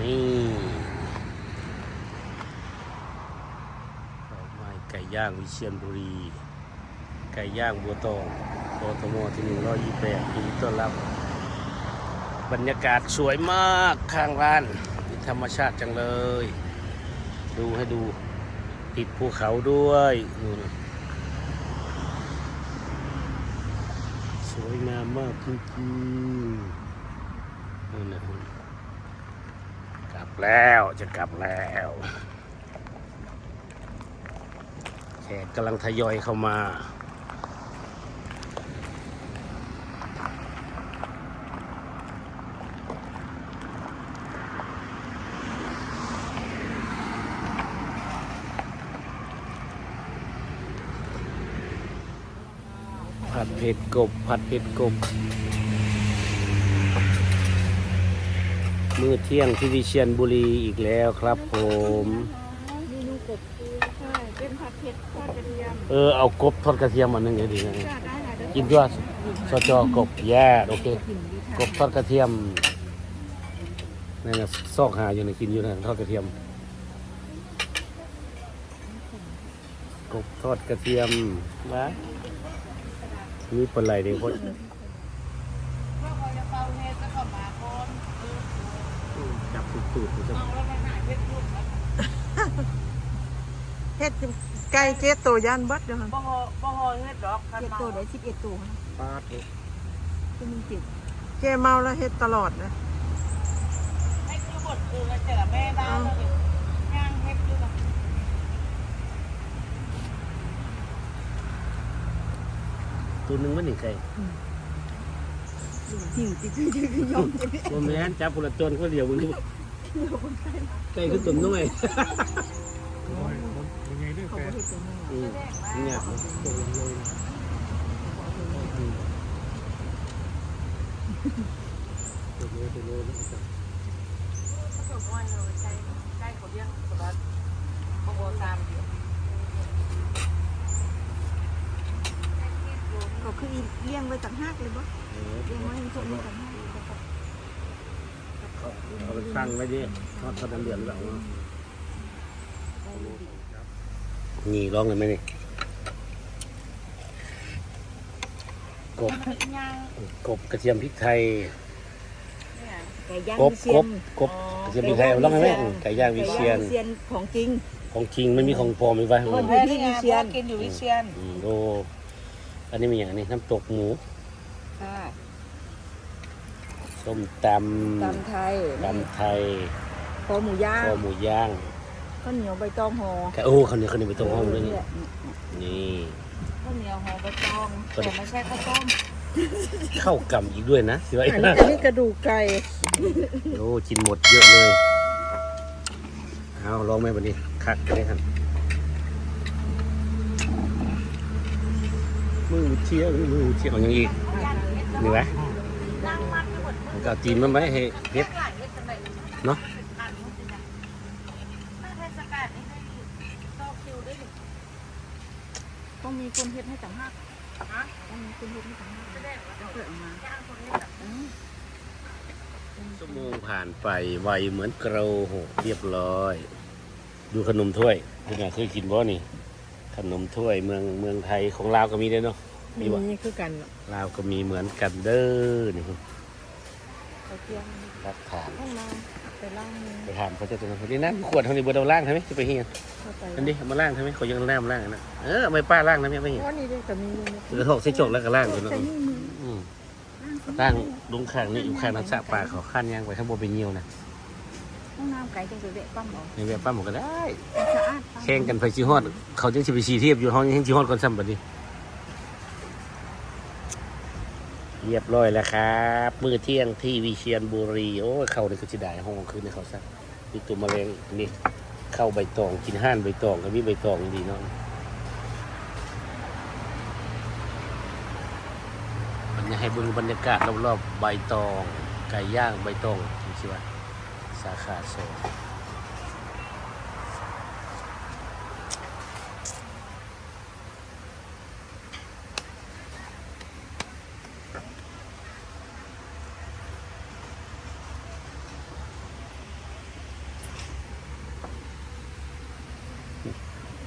นี่ดอกไม้ไก่ย่างวิเชียรบุรี ไก่ย่างบัวตองโตโตโมที่หนึ่งร้อยยี่แปดปีต้อนรับบรรยากาศสวยมากข้างร้านมีธรรมชาติจังเลย ดูให้ดูติดภูเขาด้วยนู่นสวยงามมากจริงๆนู่นนะ แล้วจะกลับแล้วแขกกำลังทยอยเข้ามาผัดเผ็ดกบผัดเผ็ดกบ มื้อเที่ยงที่วิเชียรบุรีอีกแล้วครับผม เมนูกบคือใช่เป็นผัดเผ็ดทอดกระเทียมเออเอากบทอดกระเทียมอันหนึงเดี๋ยวดีนะจ้าได้ค่ะเดี๋ยวกินด้วยสจกบแย่โอเค กินดีกค่ะบทอดกระเทียมนั่นนะซอกหาอยู่ในะกินอยู่นะทอดกระเทียม กบทอดกระเทียมนะมีปลาไหลเด็กคนพ่อ ตูดๆจะเอาแล้วมาหาเฮ็ดรูปแล้วเฮ็ดไก่เจ็ดตัวยันเบิดเด้อค่ะบ่ฮอบ่ฮอเฮ็ดดอกคันเจ็ดมาตัวได้สิบเอ็ดตัวค่ะปาดเองก็มีเจ็ดแกเมาแล้วเฮ็ดตลอดนะให้คือบทคือแล้วแต่ละแม่ดาวแล้วนี่ย่างเฮ็ดอยู่นะตัวหนึงมันหนีไก่หิวจิคือคือยอมโมแมนจับคนละจนคนเดียวมึงดู ไก่คือตุ่มน้อยยังไงด้วยเขาแฟบ่นเฮ็ดตัวนี้อืมเงียบนะอืมตัวโลตัวโลนะครับถ้าเกิดว่าเราใช้ใช้เขาเลี้ยงสบัดบ่บ่ตามเดียวก็คืออีเลี้ยงไว้ต่างหากเลยบ่เออเลี้ยงไว้ให้พวกนี้ต่างหากเอาไป ตั้งไว้ดิทอดทอดน้ำเดือดหรือเปล่านี่ร้องเลยไหมนี่กบย่างกบกระเทียมพริกไทยเนี่ยไก่ย่างกบวิเชีกยบนกบกระเทียมพริกไทยเอาร้องเลยไหมอืมไก่ย่างวิไก่เชียย่านงวิเชียนของจริง ของจริงไม่มีของปลอมไม่ไว้คนแม่นี่ไงพ่อกินอยู่วิเชียนอืมโอ้อันนี้มีอย่างนี้น้ำตกหมูค่ะ ส้มตำตำไทยตำไทยคอหมูย่างคอหมูย่างข้าวเหนียวใบตองห่อก็โอ้ข้าวเหนียวข้าวเหนียวไปตรงห้องด้วยนี่แหละนี่ข้าวเหนียวห่อใบตองแต่ไม่ใช่ข้าวต้มเข้ากำอีกด้วยนะสิว่าอันนี้อันนี้กระดูกไก่โอ้กินหมดเยอะเลยเอาลองไหมวันนี้คักเลยครับมือเที่ยวมือเที่ยวเอาอย่างอีกนี่ไหมมัน ก็เอาตีนมันไว้ให้เพชรเนาะต้องมีคนเฮ็ดให้ต่างหากต้องมีคนเฮ็ดให้ต่างหากแล้วเกิดออกมาชั่วโมงผ่านไปไวเหมือนเกราโหเรียบร้อย ดูขนมถ้วยคุณอาเคยกินบ่นี่ ขนมถ้วยเมืองเมืองไทยของลาวก็มีด้วยเนาะมีบ่นี่คือกันลาวก็มีเหมือนกันเด้อนี่ครับ เขาเที่ยงรักฐานต้องมาไปล่างมือไปถามเขาจะตัวนั้นนี่นั่นขวดเท่านี้เบอร์เราล่างใช่ไหมจะไปเฮียนเข้าไปนั่นดิเอามาล่างใช่ไหมเขายังล่างมาล่างนะเออไม่ป้าล่างนะไม่ไปเฮียนว่านี่ด้วยกับมีเลยนะเสือถกใส่จกแล้วก็ล่างตัวนั้นใส่นี่มืออืมล่างลุงข้างนี่อยู่ข้างนักษาป่าเขาขั้นย่างไปข้างบนไปเงียวนะห้องน้ำไก่จังสิเวะปั้มเอาในแบบป้าหมก็ได้ สะอาดปั้มแข่งกันไปชีฮอด เขาจึงสิไปชีเทียบอยู่ห้องยังชีฮอดก่อนซ้ำบัดนี้ เรียบร้อยแล้วครับมื้อเที่ยงที่วิเชียรบุรี โอ้เข้าในก็สิได้ห้องคืนในเขาซะมีตัวแมลงนี่เข้าใบตองกินห่านใบตองก็มีใบตองดีเนาะมันจะให้เบิ่งบรรยากาศรอบๆใบตองไก่ย่างใบตองที่ชื่อว่าสาขาสอง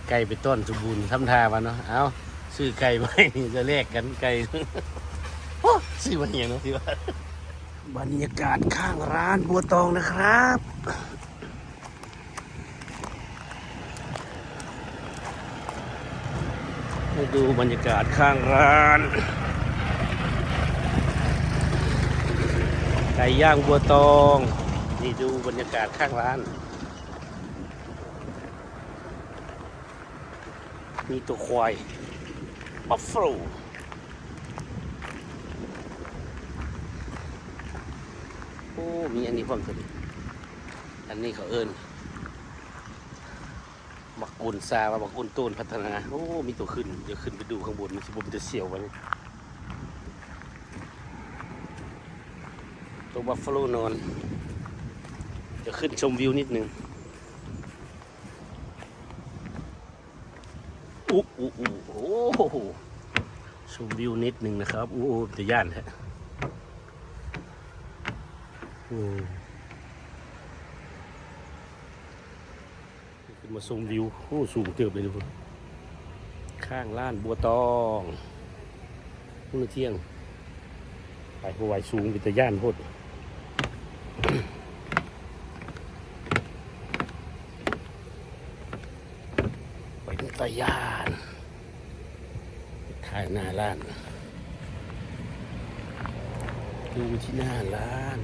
ไก่ไปต้นสมบูรณ์ทำทาวันเนาะเอาซื้อไก่ไว้จะแลกกันไก่ซื้อมาเหี้ยเนาะที่ว่าบรรยากาศข้างร้านบัวตองนะครับ ให้ดูบรรยากาศข้างร้านไก่ย่างบัวตอง นี่ดูบรรยากาศข้างร้าน มีตัวควายบัฟฟาโลโอ้มีอันนี้พร้อมตัวนี้อันนี้เขาเอิญบักอุ่นซาบักอุ่นตูนพัฒนาโอ้มีตัวขึ้นเดี๋ยวขึ้นไปดูข้างบนมันสิบมันจะเสียวไว้ตัวบัฟฟาโลนอนเดี๋ยวขึ้นชมวิวนิดนึง อุ๊อุ๊อุ๊โอ้โหชมวิวนิดหนึ่งนะครับอู้อู้จะย่านฮะขึ้นมาชมวิวโอ้สูงเติบเลยทุกคนข้างล้านบัวตองมื้อเที่ยงไปหัวไหวสูงเป็นจะย่านโพด ไปดู ตยานถ่ายหน้าร้าน ดูที่หน้าร้าน